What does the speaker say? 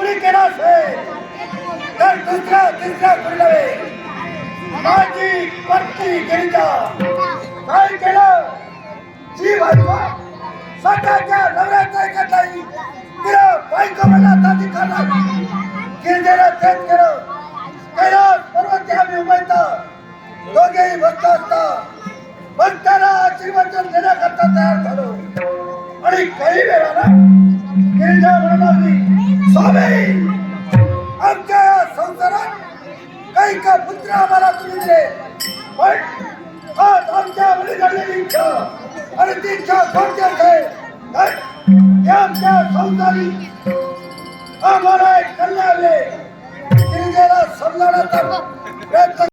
पुरी केला असेल. तर दुसऱ्या तिसऱ्या कुंडवे माझी पत्नी गिरिजा काय केलं? जी बायको स्वतःच्या नवऱ्याचा ऐकत नाही तिला बायको मला ताती करणार गिरिजेला तेच केलं. कैलास पर्वती आम्ही उभयतं दोघेही भक्त असता. भक्ताला आशीर्वचन देण्याकरता तयार झालो. आणि काही वेळाला गिरिजा स्वामी! आमच्या या संसारात काही का पुत्र आम्हाला तुम्ही दिले. पण आज आमच्या मुली घडलेली इच्छा आणि ती इच्छा कोणत्याच आहे? आमच्या संसारी आम्हाला एक कल्याण गिरिजेला समजावण्याचा प्रयत्न